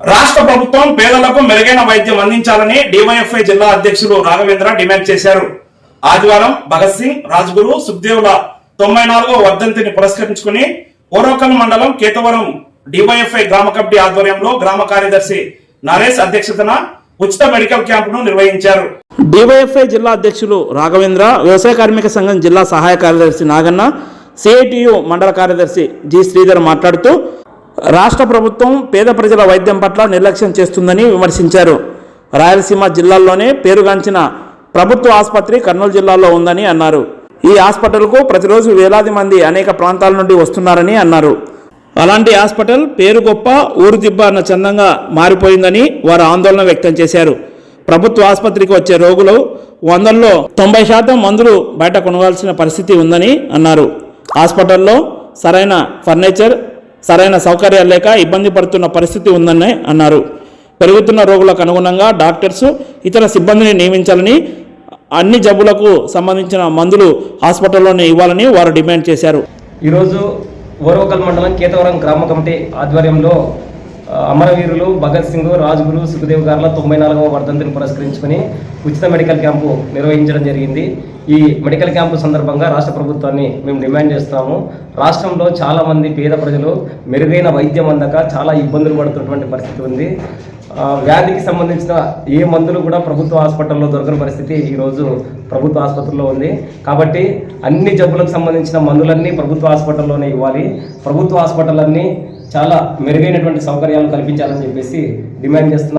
రాష్ట్ర ప్రభుత్వం పేదలకు మెరుగైన వైద్యం అందించాలని డివైఎఫ్ఐ జిల్లా అధ్యక్షులు రాఘవేంద్ర డిమాండ్ చేశారు. ఆదివారం భగత్ సింగ్ రాజ్గురు సుఖదేవుల తొంభై నాలుగో వర్ధంతిని పురస్కరించుకుని ఓరోకల్ మండలం కేతవరం డివైఎఫ్ఐ గ్రామ కమిటీ ఆధ్వర్యంలో గ్రామ కార్యదర్శి నరేష్ అధ్యక్షతన ఉచిత మెడికల్ క్యాంపును నిర్వహించారు. డివైఎఫ్ఐ జిల్లా అధ్యక్షులు రాఘవేంద్ర వ్యవసాయ కార్మిక సంఘం జిల్లా సహాయ కార్యదర్శి నాగన్న సిఐటియు మండల కార్యదర్శి జి శ్రీధర్ మాట్లాడుతూ రాష్ట్ర ప్రభుత్వం పేద ప్రజల వైద్యం పట్ల నిర్లక్ష్యం చేస్తుందని విమర్శించారు. రాయలసీమ జిల్లాల్లోనే పేరుగాంచిన ప్రభుత్వ ఆసుపత్రి కర్నూలు జిల్లాలో ఉందని అన్నారు. ఈ హాస్పిటల్కు ప్రతిరోజు వేలాది మంది అనేక ప్రాంతాల నుండి వస్తున్నారని అన్నారు. అలాంటి హాస్పిటల్ పేరు గొప్ప ఊరు దిబ్బ అన్న చందంగా మారిపోయిందని వారు ఆందోళన వ్యక్తం చేశారు. ప్రభుత్వ ఆసుపత్రికి వచ్చే రోగులు వందల్లో తొంభై శాతం మందులు బయట కొనవలసిన పరిస్థితి ఉందని అన్నారు. హాస్పిటల్లో సరైన ఫర్నిచర్ సరైన సౌకర్యాలు లేక ఇబ్బంది పడుతున్న పరిస్థితి ఉందని అన్నారు. పెరుగుతున్న రోగులకు అనుగుణంగా డాక్టర్స్ ఇతర సిబ్బందిని నియమించాలని అన్ని జబ్బులకు సంబంధించిన మందులు హాస్పిటల్లోనే ఇవ్వాలని వారు డిమాండ్ చేశారు. ఈరోజు ఓరవకల్ మండలం కేతవరం గ్రామ కమిటీ ఆధ్వర్యంలో అమరవీరులు భగత్ సింగ్ రాజ్గురు సుఖదేవ్ గారుల తొంభై నాలుగవ వర్ధంతిని పురస్కరించుకొని ఉచిత మెడికల్ క్యాంపు నిర్వహించడం జరిగింది. ఈ మెడికల్ క్యాంపు సందర్భంగా రాష్ట్ర ప్రభుత్వాన్ని మేము డిమాండ్ చేస్తాము. రాష్ట్రంలో చాలామంది పేద ప్రజలు మెరుగైన వైద్యం అందక చాలా ఇబ్బందులు పడుతున్నటువంటి పరిస్థితి ఉంది. వ్యాధికి సంబంధించిన ఏ మందులు కూడా ప్రభుత్వ హాస్పిటల్లో దొరకని పరిస్థితి ఈరోజు ప్రభుత్వ ఆసుపత్రిలో ఉంది. కాబట్టి అన్ని జబ్బులకు సంబంధించిన మందులన్నీ ప్రభుత్వ హాస్పిటల్లోనే ఇవ్వాలి. ప్రభుత్వ హాస్పిటల్ అన్నీ చాలా మెరుగైనటువంటి సౌకర్యాలు కల్పించాలని చెప్పేసి డిమాండ్ చేస్తున్నాం